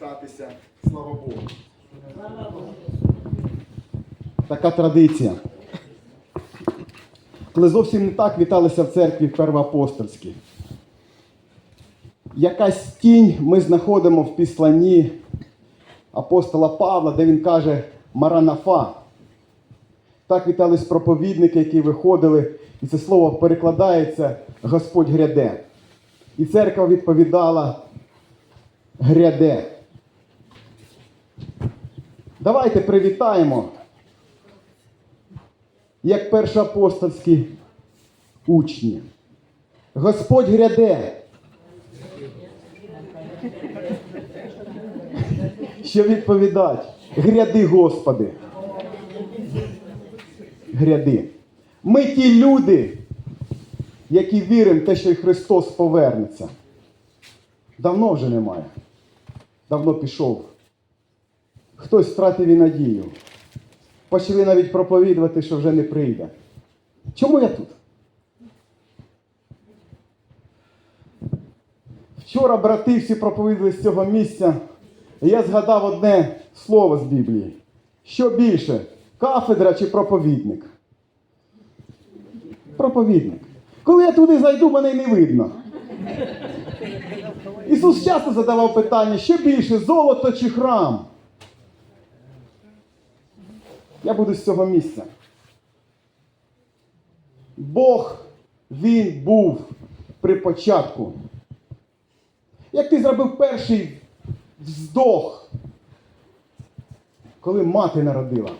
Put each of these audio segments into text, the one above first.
вітатися. Слава Богу. Така традиція. Коли зовсім не так віталися в церкві Первоапостольській. Якась тінь ми знаходимо в післанні апостола Павла, де він каже Маранафа. Так вітались проповідники, які виходили, і це слово перекладається Господь гряде. І церква відповідала гряде. Давайте привітаємо, як першоапостольські учні. Господь гряде. Що відповідать? Гряди, Господи. Гряди. Ми ті люди, які віримо в те, що Христос повернеться. Давно вже немає. Давно пішов. Хтось втратив і надію. Почали навіть проповідувати, що вже не прийде. Чому я тут? Вчора брати всі проповідали з цього місця, і я згадав одне слово з Біблії. Що більше, кафедра чи проповідник? Проповідник. Коли я туди зайду, мене й не видно. Ісус часто задавав питання, що більше, золото чи храм? Я буду з цього місця. Бог, Він був при початку. Як ти зробив перший вздох, коли мати народила,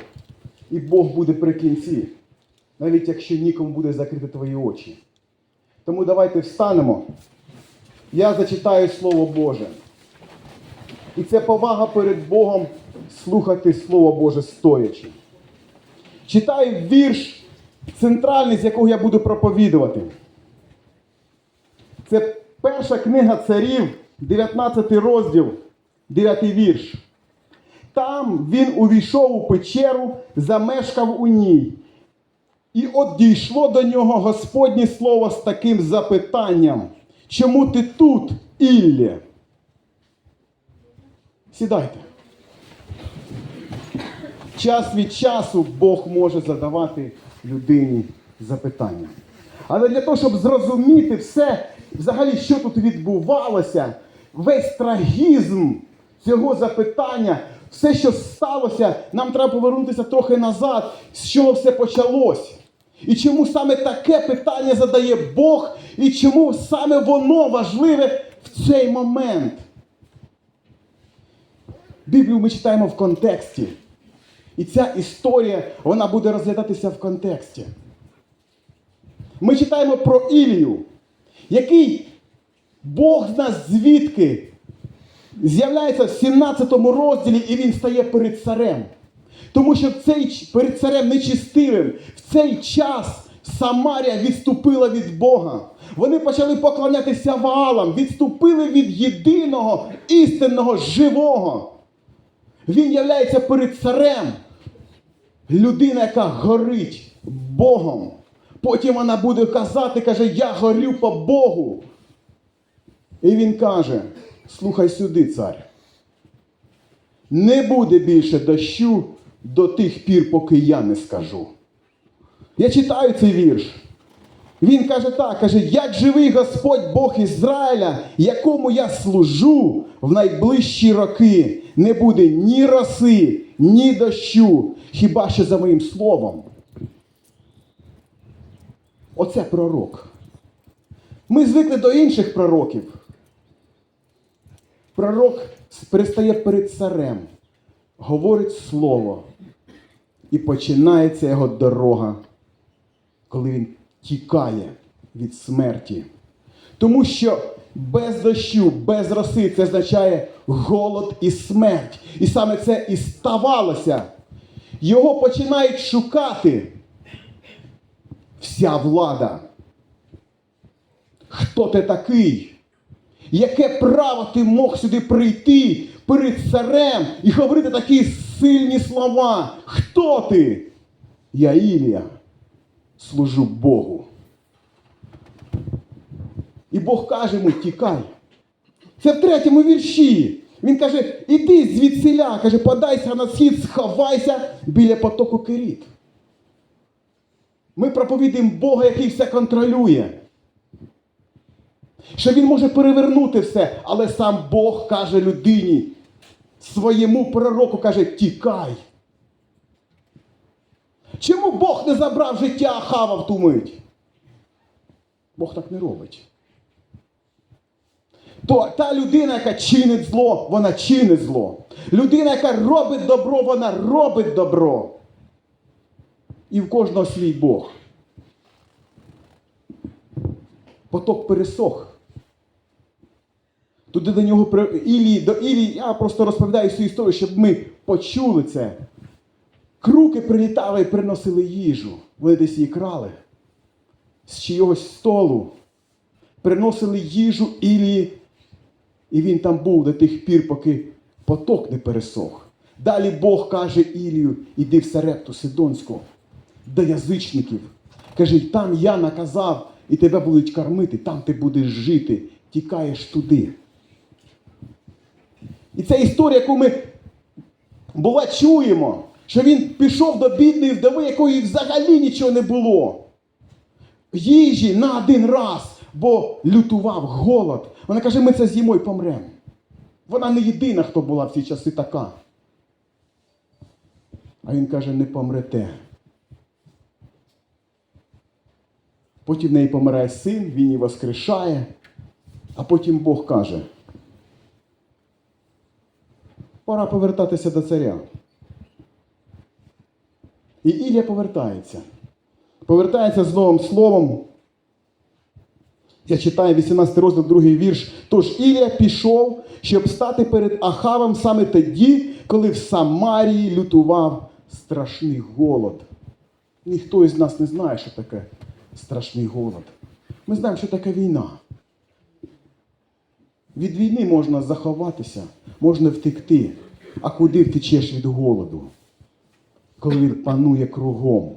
і Бог буде при кінці, навіть якщо нікому буде закрити твої очі. Тому давайте встанемо. Я зачитаю Слово Боже. І це повага перед Богом слухати Слово Боже стоячи. Читаю вірш центральний, з якого я буду проповідувати. Це перша книга царів, 19 розділ, 9 вірш. Там він увійшов у печеру, замешкав у ній. І от дійшло до нього Господнє слово з таким запитанням. Чому ти тут, Іллє? Сідайте. Час від часу Бог може задавати людині запитання. Але для того, щоб зрозуміти все, взагалі, що тут відбувалося, весь трагізм цього запитання, все, що сталося, нам треба повернутися трохи назад, з чого все почалось. І чому саме таке питання задає Бог, і чому саме воно важливе в цей момент? Біблію ми читаємо в контексті. І ця історія, вона буде розглядатися в контексті. Ми читаємо про Ілію, який Бог з нас звідки з'являється в 17 розділі, і він стає перед царем. Тому що цей, перед царем нечистивим в цей час Самарія відступила від Бога. Вони почали поклонятися Ваалам, відступили від єдиного істинного живого. Він являється перед царем. Людина, яка горить Богом. Потім вона буде казати, каже, я горю по Богу. І він каже: слухай сюди, цар. Не буде більше дощу до тих пір, поки я не скажу. Я читаю цей вірш. Він каже так, каже, як живий Господь Бог Ізраїля, якому я служу в найближчі роки, не буде ні роси, ні дощу, хіба що за моїм словом. Оце пророк. Ми звикли до інших пророків. Пророк перестає перед царем, говорить слово, і починається його дорога, коли він тікає від смерті. Тому що без дощу, без роси це означає голод і смерть. І саме це і ставалося. Його починають шукати вся влада. Хто ти такий? Яке право ти мог сюди прийти перед царем і говорити такі сильні слова? Хто ти? Я Ілія, служу Богу. І Бог каже йому, тікай. Це в третьому вірші. Він каже, іди звідсіля, каже, подайся на схід, сховайся біля потоку Керіт. Ми проповідуємо Бога, який все контролює. Що він може перевернути все, але сам Бог каже людині, своєму пророку каже, тікай. Чому Бог не забрав життя Ахава в ту мить? Бог так не робить. То та людина, яка чинить зло, вона чинить зло. Людина, яка робить добро, вона робить добро. І в кожного свій Бог. Поток пересох. Туди до нього Ілії, до Ілії, я просто розповідаю цю історію, щоб ми почули це. Круки прилітали і приносили їжу. Вони десь її крали з чийогось столу. Приносили їжу Ілії, і він там був до тих пір, поки поток не пересох. Далі Бог каже Ілію, іди в Сарепту Сидонську, до язичників. Каже, там я наказав, і тебе будуть кормити, там ти будеш жити, тікаєш туди. І це історія, яку ми бува чуємо, що він пішов до бідної вдови, якої взагалі нічого не було. Їжі на один раз, бо лютував голод. Вона каже, ми це з'їмо і помремо. Вона не єдина, хто була в ці часи така. А він каже, не помрете. Потім в неї помирає син, він її воскрешає, а потім Бог каже, пора повертатися до царя. І Ілля повертається. Повертається з новим словом. Я читаю 18 розділ, другий вірш. Тож Ілія пішов, щоб стати перед Ахавом саме тоді, коли в Самарії лютував страшний голод. Ніхто із нас не знає, що таке страшний голод. Ми знаємо, що таке війна. Від війни можна заховатися, можна втекти. А куди втечеш від голоду? Коли він панує кругом.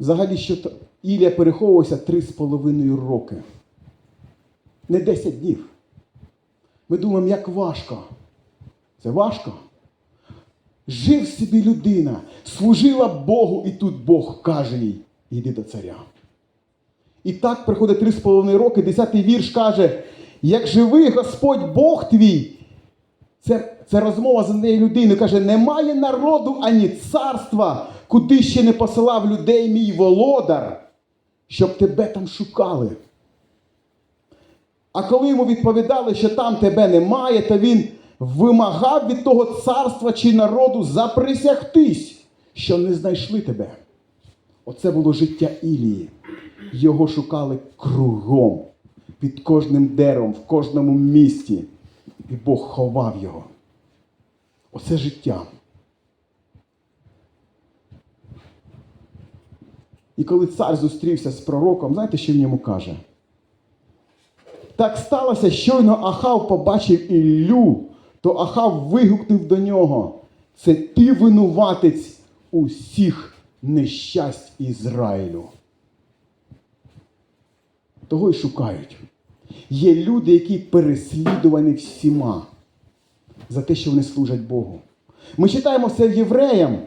Взагалі, що Ілія переховувався три з половиною роки. Не 10 днів. Ми думаємо, як важко. Це важко. Жив собі людина, служила Богу, і тут Бог каже їй, йди до царя. І так приходить три з половиною роки, десятий вірш каже, як живий Господь Бог твій, це, це розмова з нею людиною. Каже, немає народу ані царства, куди ще не посилав людей мій володар, щоб тебе там шукали. А коли йому відповідали, що там тебе немає, то він вимагав від того царства чи народу заприсягтись, що не знайшли тебе. Оце було життя Ілії. Його шукали кругом, під кожним деревом, в кожному місті. І Бог ховав його. Оце життя. І коли цар зустрівся з пророком, знаєте, що він йому каже? Так сталося, щойно Ахав побачив Іллю, то Ахав вигукнув до нього: це ти винуватець усіх нещасть Ізраїлю. Того й шукають. Є люди, які переслідувані всіма за те, що вони служать Богу. Ми читаємо це євреям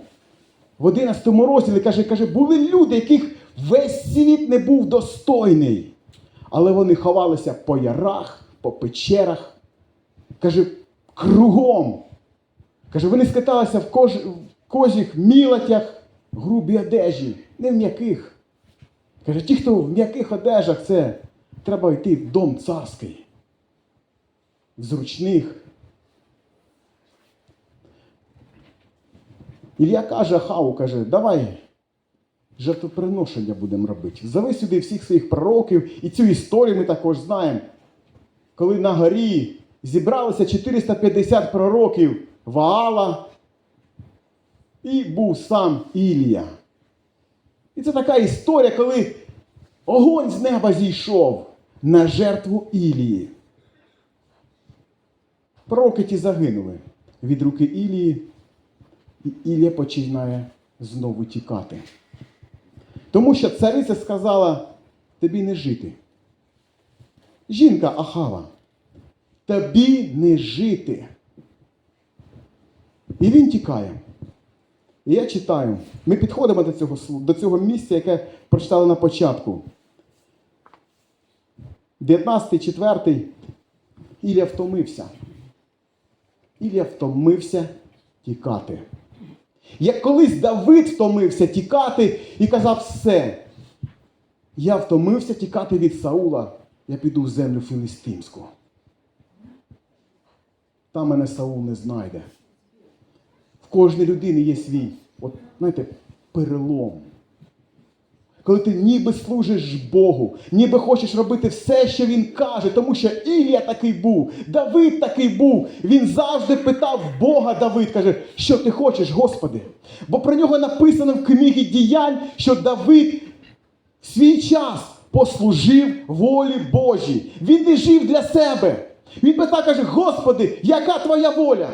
в 11 розділі, каже, каже, були люди, яких весь світ не був достойний. Але вони ховалися по ярах, по печерах. Каже, кругом. Каже, вони скаталися в, кож... в козіх мілотях, грубі одежі, не в м'яких. Каже, ті, хто в м'яких одежах, це треба йти в дом царський. В зручних. Ілля каже Ахаву, каже, давай жертвоприношення будемо робити. Зови сюди всіх своїх пророків, і цю історію ми також знаємо. Коли на горі зібралося 450 пророків Ваала, і був сам Ілія. І це така історія, коли огонь з неба зійшов на жертву Ілії. Пророки ті загинули від руки Ілії. І Ілля починає знову тікати. Тому що цариця сказала, тобі не жити. Жінка Ахава, тобі не жити. І він тікає. І я читаю. Ми підходимо до цього, до цього місця, яке прочитали на початку. 19, 4. Ілля втомився. Ілля втомився тікати. Як колись Давид втомився тікати і казав все. Я втомився тікати від Саула, я піду в землю філістимську. Там мене Саул не знайде. В кожній людини є свій, от, знаєте, перелом. Коли ти ніби служиш Богу, ніби хочеш робити все, що він каже, тому що Ілія такий був, Давид такий був. Він завжди питав Бога Давид, каже, що ти хочеш, Господи? Бо про нього написано в книгі діянь, що Давид в свій час послужив волі Божій. Він не жив для себе. Він питав, каже, Господи, яка твоя воля?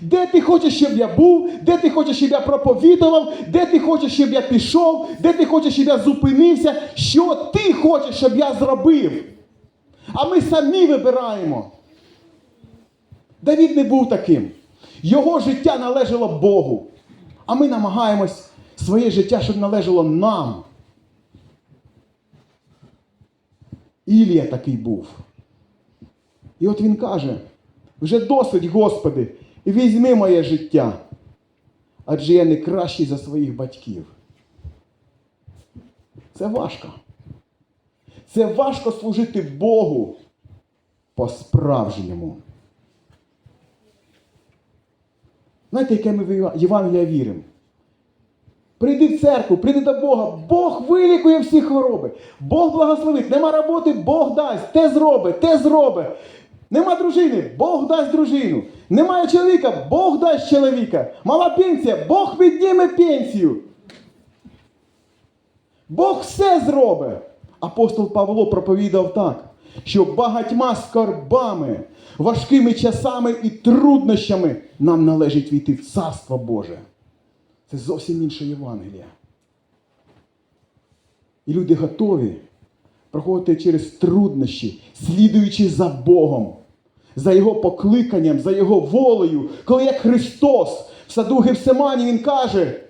Де ти хочеш, щоб я був, де ти хочеш, щоб я проповідував, де ти хочеш, щоб я пішов, де ти хочеш, щоб я зупинився, що ти хочеш, щоб я зробив. А ми самі вибираємо. Давід не був таким. Його життя належало Богу. А ми намагаємось своє життя, щоб належало нам. Ілія такий був. І от він каже: вже досить, Господи, візьми моє життя, адже я не кращий за своїх батьків. Це важко. Це важко служити Богу по-справжньому. Знаєте, яке ми в Євангелія віримо? Прийди в церкву, прийди до Бога. Бог вилікує всі хвороби. Бог благословить. Нема роботи, Бог дасть. Те зробить, те зробить. Нема дружини, Бог дасть дружину. Немає чоловіка, Бог дасть чоловіка. Мала пенсія, Бог підніме пенсію. Бог все зробить. Апостол Павло проповідав так, що багатьма скорбами, важкими часами і труднощами нам належить війти в Царство Боже. Це зовсім інше Євангелія. І люди готові проходити через труднощі, слідуючи за Богом, за Його покликанням, за Його волею. Коли як Христос в саду Гевсимані Він каже,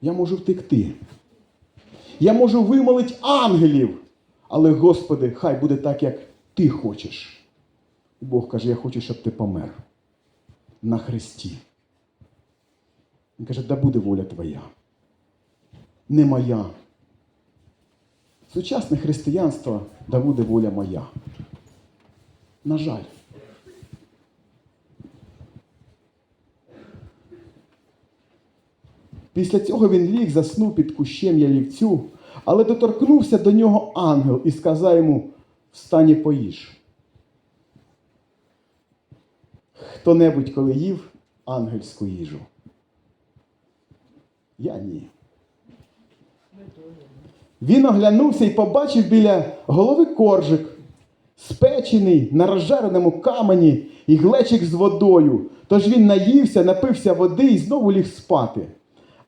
я можу втекти. Я можу вимолити ангелів. Але, Господи, хай буде так, як ти хочеш. Бог каже, я хочу, щоб ти помер на хресті. Він каже, да буде воля твоя. Не моя. Сучасне християнство, да буде воля моя. На жаль. Після цього він ліг, заснув під кущем ялівцю, але доторкнувся до нього ангел і сказав йому: Встань і поїж. Хто-небудь коли їв ангельську їжу? Я ні. Він оглянувся і побачив біля голови коржик, спечений на розжареному камені і глечик з водою. Тож він наївся, напився води і знову ліг спати.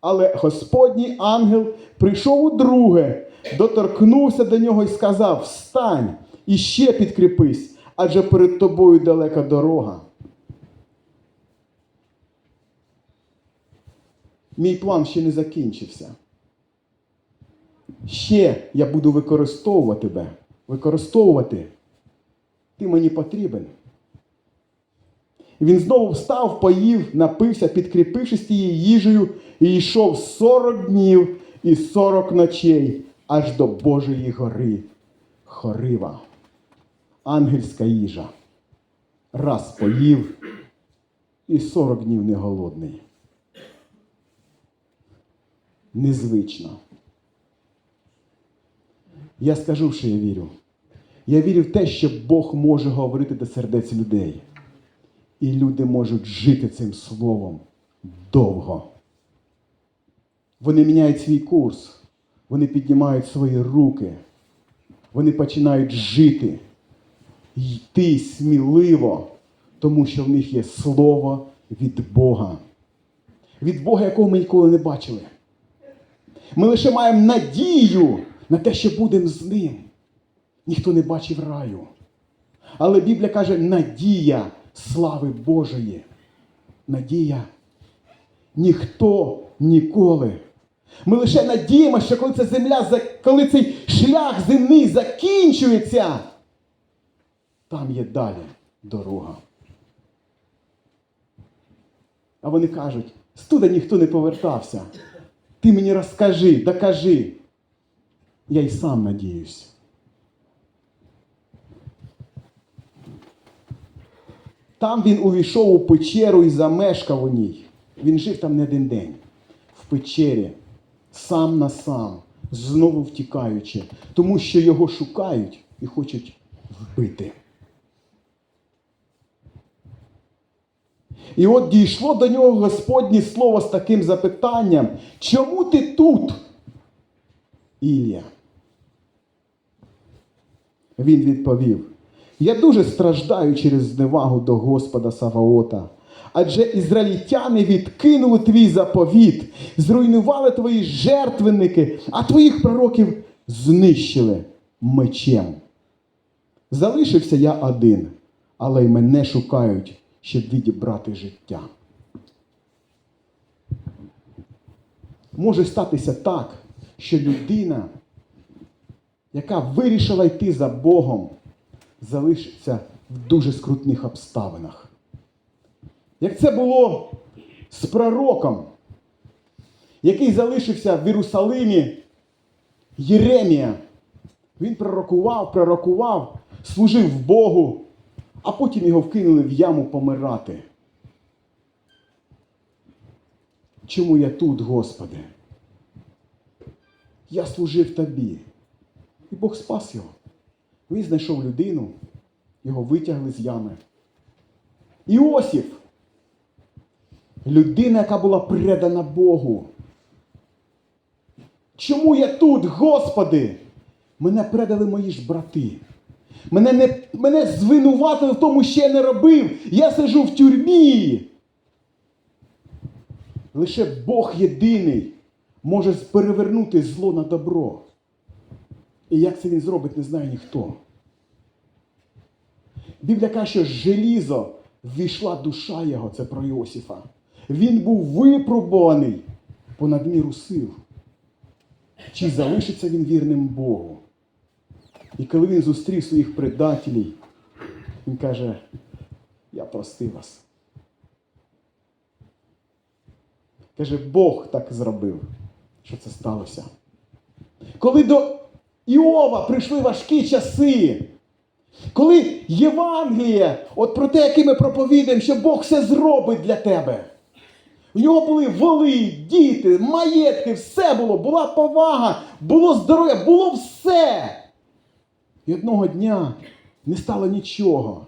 Але Господній ангел прийшов удруге, доторкнувся до нього і сказав: Встань і ще підкріпись, адже перед тобою далека дорога. Мій план ще не закінчився. Ще я буду використовувати тебе. Використовувати. Ти мені потрібен. І Він знову встав, поїв, напився, підкріпившись тією їжею, і йшов 40 днів і 40 ночей аж до Божої гори. Хорива. Ангельська їжа. Раз поїв і 40 днів не голодний. Незвично. Я скажу, що я вірю. Я вірю в те, що Бог може говорити до сердець людей. І люди можуть жити цим словом довго. Вони міняють свій курс, вони піднімають свої руки, вони починають жити, йти сміливо, тому що в них є слово від Бога. від Бога, якого ми ніколи не бачили. Ми лише маємо надію на те, що будемо з ним. Ніхто не бачив раю. Але Біблія каже, надія слави Божої. Надія. Ніхто ніколи. Ми лише надіємося, що коли ця земля, коли цей шлях земний закінчується, там є далі дорога. А вони кажуть, студа ніхто не повертався. Ти мені розкажи, докажи. Я й сам надіюсь. Там він увійшов у печеру і замешкав у ній. Він жив там не один день. В печері, сам на сам, знову втікаючи, тому що його шукають і хочуть вбити. І от дійшло до нього Господнє слово з таким запитанням: чому ти тут? Ілля? Він відповів: Я дуже страждаю через зневагу до Господа Саваота. Адже ізраїльтяни відкинули твій заповіт, зруйнували твої жертвенники, а твоїх пророків знищили мечем. Залишився я один, але й мене шукають, щоб відібрати життя. Може статися так, що людина, яка вирішила йти за Богом, залишиться в дуже скрутних обставинах. Як це було з пророком, який залишився в Єрусалимі Єремія. Він пророкував, пророкував, служив Богу, а потім його вкинули в яму помирати. Чому я тут, Господи? Я служив тобі. І Бог спас його. Він знайшов людину, його витягли з ями. Іосиф. Людина, яка була предана Богу. Чому я тут, Господи? Мене предали мої ж брати. Мене, не, мене звинуватили в тому, що я не робив. Я сижу в тюрмі. Лише Бог єдиний може перевернути зло на добро. І як це він зробить, не знає ніхто. Біблія каже, що желізо ввійшла душа його, це про Іосифа. Він був випробуваний понад міру сил. Чи залишиться він вірним Богу? І коли він зустрів своїх предателів, він каже, я простив вас. Каже, Бог так зробив, що це сталося. Коли до Іова прийшли важкі часи, коли Євангеліє, от про те, яке ми проповідаємо, що Бог все зробить для тебе. У нього були воли, діти, маєтки, все було, була повага, було здоров'я, було все. І одного дня не стало нічого.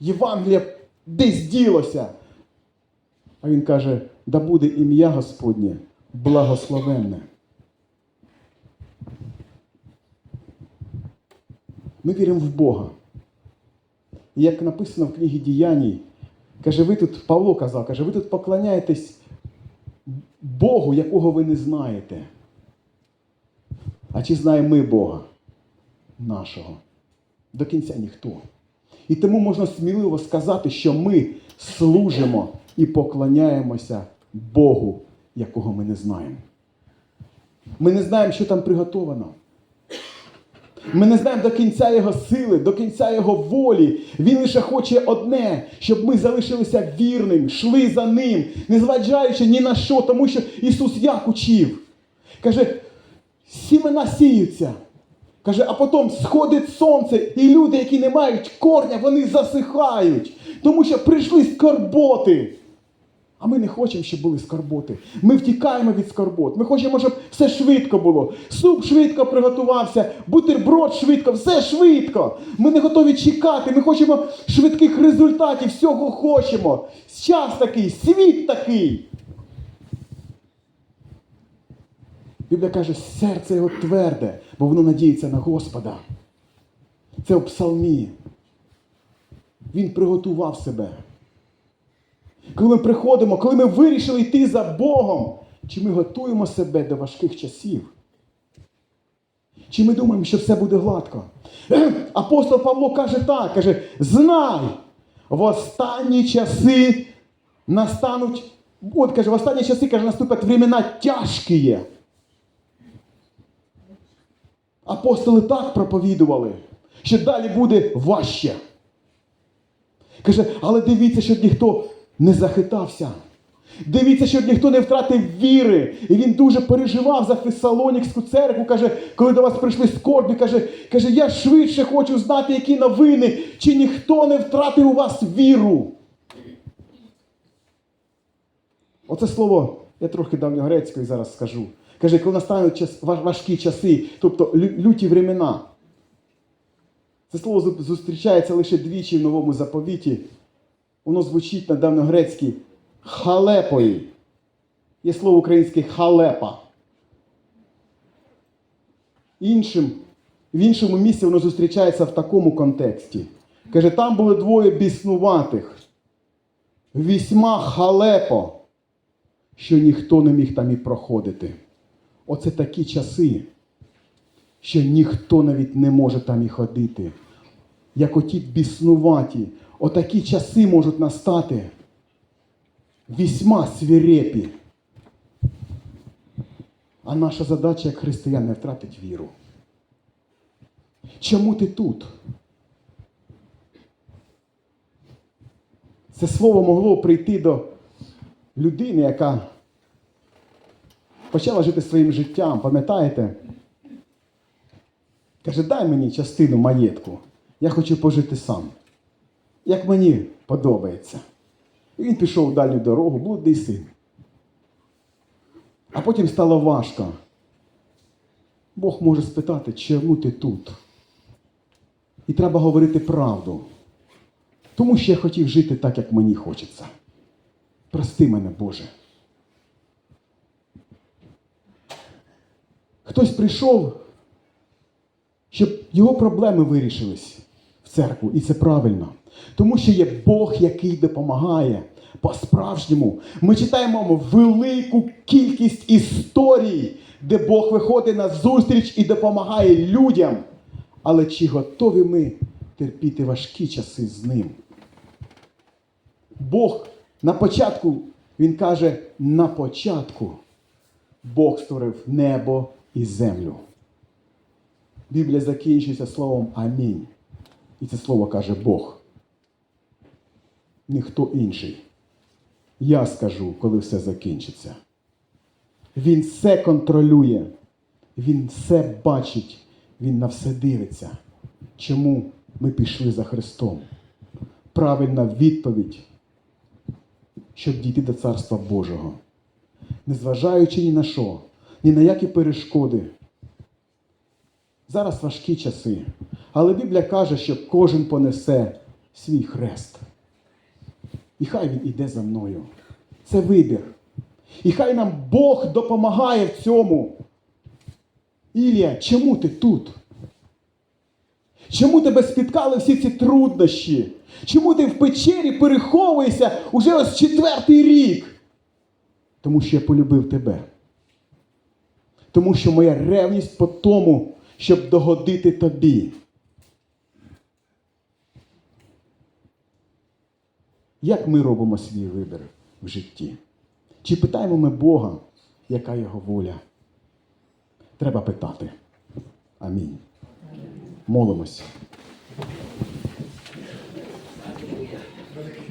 Євангелія десь ділося. А він каже: да буде ім'я Господнє благословенне. Ми віримо в Бога. І як написано в книгі Діяній, каже, ви тут, Павло казав, каже, ви тут поклоняєтесь Богу, якого ви не знаєте. А чи знаємо ми Бога нашого? До кінця ніхто. І тому можна сміливо сказати, що ми служимо і поклоняємося Богу, якого ми не знаємо. Ми не знаємо, що там приготовано. Ми не знаємо до кінця Його сили, до кінця Його волі. Він лише хоче одне, щоб ми залишилися вірним, йшли за ним, не зважаючи ні на що, тому що Ісус як учив. Каже, сімена сіються. Каже, а потім сходить сонце, і люди, які не мають корня, вони засихають, тому що прийшли скорботи. А ми не хочемо, щоб були скорботи. Ми втікаємо від скорбот. Ми хочемо, щоб все швидко було. Суп швидко приготувався, бутерброд швидко, все швидко. Ми не готові чекати. Ми хочемо швидких результатів, всього хочемо. Час такий, світ такий. Біблія каже, серце його тверде, бо воно надіється на Господа. Це у псалмі. Він приготував себе. Коли ми приходимо, коли ми вирішили йти за Богом, чи ми готуємо себе до важких часів? Чи ми думаємо, що все буде гладко? Апостол Павло каже так, каже, знай, в останні часи настануть, от каже, в останні часи, каже, наступять времена тяжкі. Апостоли так проповідували, що далі буде важче. Каже, але дивіться, щоб ніхто не захитався. Дивіться, щоб ніхто не втратив віри. І він дуже переживав за Фесалонікську церкву. Каже, коли до вас прийшли скорбі, каже, каже, я швидше хочу знати, які новини, чи ніхто не втратив у вас віру. Оце слово, я трохи давньогрецькою зараз скажу. Каже, коли настануть час, важкі часи, тобто люті времена. Це слово зустрічається лише двічі в новому заповіті. Воно звучить на давньогрецькій халепої. Є слово українське халепа. Іншим, в іншому місці воно зустрічається в такому контексті. Каже, там були двоє біснуватих. Вісьма халепо, що ніхто не міг там і проходити. Оце такі часи, що ніхто навіть не може там і ходити. Як оті біснуваті, отакі часи можуть настати вісьма свирепі. А наша задача як християн не втратить віру. Чому ти тут? Це слово могло прийти до людини, яка почала жити своїм життям, пам'ятаєте? Каже, дай мені частину маєтку. Я хочу пожити сам. Як мені подобається. І він пішов в дальню дорогу, блудний син. А потім стало важко. Бог може спитати, чому ти тут? І треба говорити правду. Тому що я хотів жити так, як мені хочеться. Прости мене, Боже. Хтось прийшов, щоб його проблеми вирішились в церкву, і це правильно. Тому що є Бог, який допомагає по-справжньому. Ми читаємо велику кількість історій, де Бог виходить на зустріч і допомагає людям. Але чи готові ми терпіти важкі часи з ним? Бог на початку, Він каже, на початку Бог створив небо і землю. Біблія закінчується словом Амінь. І це слово каже Бог. Ніхто інший. Я скажу, коли все закінчиться. Він все контролює, він все бачить, він на все дивиться. Чому ми пішли за Христом? Правильна відповідь, щоб дійти до Царства Божого. Незважаючи ні на що, ні на які перешкоди. Зараз важкі часи, але Біблія каже, що кожен понесе свій хрест. І хай він іде за мною. Це вибір. І хай нам Бог допомагає в цьому. Ілія, чому ти тут? Чому тебе спіткали всі ці труднощі? Чому ти в печері переховуєшся уже ось четвертий рік? Тому що я полюбив тебе. Тому що моя ревність по тому, щоб догодити тобі. Як ми робимо свій вибір в житті? Чи питаємо ми Бога, яка його воля? Треба питати. Амінь. Молимось.